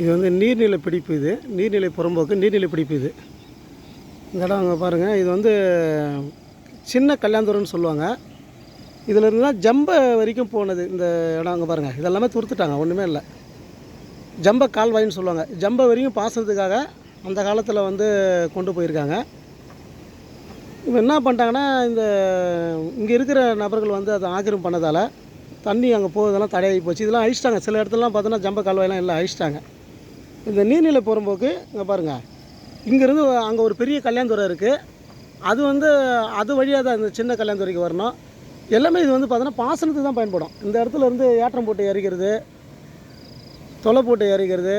இது வந்து நீர்நிலை பிடிப்பு இது. நீர்நிலை புறம்போக்கு நீர்நிலை பிடிப்பு இது. இந்த இடம் அங்கே பாருங்கள் இது வந்து சின்ன கல்யாந்தூரம்னு சொல்லுவாங்க. இதில் இருந்து தான் ஜம்ப வரைக்கும் போனது இந்த இடம் அங்கே பாருங்கள் இதெல்லாமே துருத்துட்டாங்க. ஒன்றுமே இல்லை. ஜம்ப கால்வாயின்னு சொல்லுவாங்க. ஜம்ப வரையும் பாசனத்துக்காக அந்த காலத்தில் வந்து கொண்டு போயிருக்காங்க. இப்போ என்ன பண்ணிட்டாங்கன்னா இந்த இங்கே இருக்கிற நபர்கள் வந்து அதை ஆக்கிரம் பண்ணதால் தண்ணி அங்கே போகிறதெல்லாம் தடையாகி போச்சு. இதெல்லாம் அழிச்சிட்டாங்க. சில இடத்துலலாம் பார்த்தோன்னா ஜம்ப கால்வாயெல்லாம் எல்லாம் அழிச்சிட்டாங்க. இந்த நீர்நிலை போகும்போக்கு இங்கே பாருங்கள் இங்கேருந்து அங்கே ஒரு பெரிய கல்யாணத்துறை இருக்குது அது வந்து அது வழியாக தான் இந்த சின்ன கல்யாணத்துறைக்கு வரணும். எல்லாமே இது வந்து பார்த்தோன்னா பாசனத்துக்கு தான் பயன்படும். இந்த இடத்துல இருந்து ஏற்றம் போட்டு இறக்கிறது தொலை போட்டு இறக்கிறது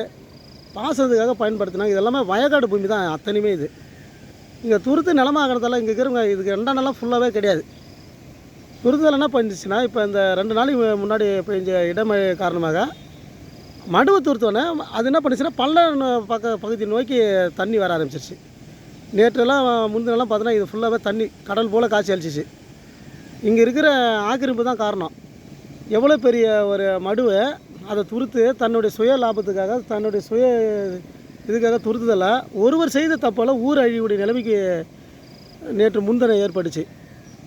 பாசனத்துக்காக பயன்படுத்தினாங்க இது எல்லாமே வயக்காடு பூமி தான் அத்தனையுமே இது. இங்கே துருத்து நிலமாகிறதால இங்கே இருக்கிறவங்க இதுக்கு ரெண்டாம் நிலம் ஃபுல்லாகவே கிடையாது. துருத்துதல் என்ன பண்ணிச்சுன்னா இப்போ இந்த ரெண்டு நாளைக்கு முன்னாடி பெஞ்ச இடமழை காரணமாக மடுவை துருத்தோன்னே அது என்ன பண்ணிச்சுன்னா பள்ளம் பக்க பகுதி நோக்கி தண்ணி வர ஆரம்பிச்சிருச்சு. நேற்றுலாம் முந்தினெல்லாம் பார்த்தோன்னா இது ஃபுல்லாகவே தண்ணி கடல் போல் காய்ச்சி அழிச்சிச்சு. இங்கே இருக்கிற ஆக்கிரமிப்பு தான் காரணம். எவ்வளோ பெரிய ஒரு மடுவை அதை துருத்து தன்னுடைய சுய லாபத்துக்காக தன்னுடைய சுய இதுக்காக துருத்துதல ஒருவர் செய்த தப்பால் ஊர் அழிவுடைய நிலைமைக்கு நேற்று முந்தின ஏற்பட்டுச்சு.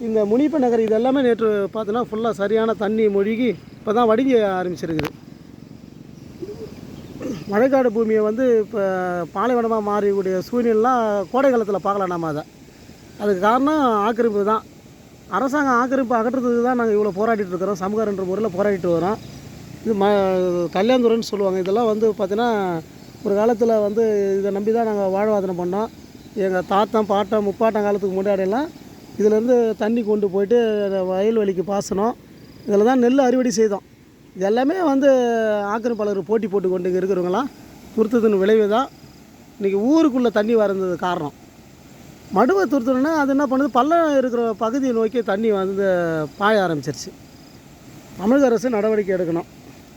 இந்த முனிப்ப நகர் இது எல்லாமே நேற்று பார்த்தோன்னா ஃபுல்லாக சரியான தண்ணி மொழிகி இப்போ தான் வடிஞ்ச ஆரம்பிச்சிருக்குது. மழைக்காடு பூமியை வந்து இப்போ பாலைவனமாக மாறக்கூடிய சூழ்நிலாம் கோடை காலத்தில் பார்க்கலாம் நம்ம அதை. அதுக்கு காரணம் ஆக்கிரமிப்பு தான். அரசாங்கம் ஆக்கிரமிப்பு அகற்றுறதுக்கு தான் நாங்கள் இவ்வளோ போராடிட்டு இருக்கிறோம். சமூகன்ற முறையில் போராடிட்டு வரோம். இது ம கல்யாணத்துறைன்னு சொல்லுவாங்க. இதெல்லாம் வந்து பார்த்திங்கன்னா ஒரு காலத்தில் வந்து இதை நம்பி தான் நாங்கள் வாழ்வாதனம் பண்ணோம். எங்கள் தாத்தம் பாட்டன் முப்பாட்டம் காலத்துக்கு முன்னாடியெல்லாம் இதிலேருந்து தண்ணி கொண்டு போயிட்டு வயல்வெளிக்கு பாசனம். இதில் தான் நெல் அறுவடை செய்தோம். இது எல்லாமே வந்து ஆக்கிரமிப்பாளர் போட்டி போட்டு கொண்டு இங்கே இருக்கிறவங்களாம் துருத்தத்தின் விளைவு தான் இன்றைக்கி ஊருக்குள்ளே தண்ணி வரந்தது காரணம். மடுவை துருத்தணுன்னா அது என்ன பண்ணுது? பள்ளம் இருக்கிற பகுதியை நோக்கி தண்ணி வந்து பாய ஆரம்பிச்சிருச்சு. தமிழக அரசு நடவடிக்கை எடுக்கணும்.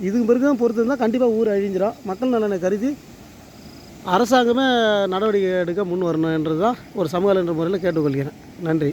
இதுக்கு பிறகு தான் பொறுத்து இருந்தால் கண்டிப்பாக ஊர் அழிஞ்சிடும் மக்கள் நலனை கருதி அரசாங்கமே நடவடிக்கை எடுக்க முன் வரணும் என்று தான் ஒரு சமூக என்ற முறையில் கேட்டுக்கொள்கிறேன். நன்றி.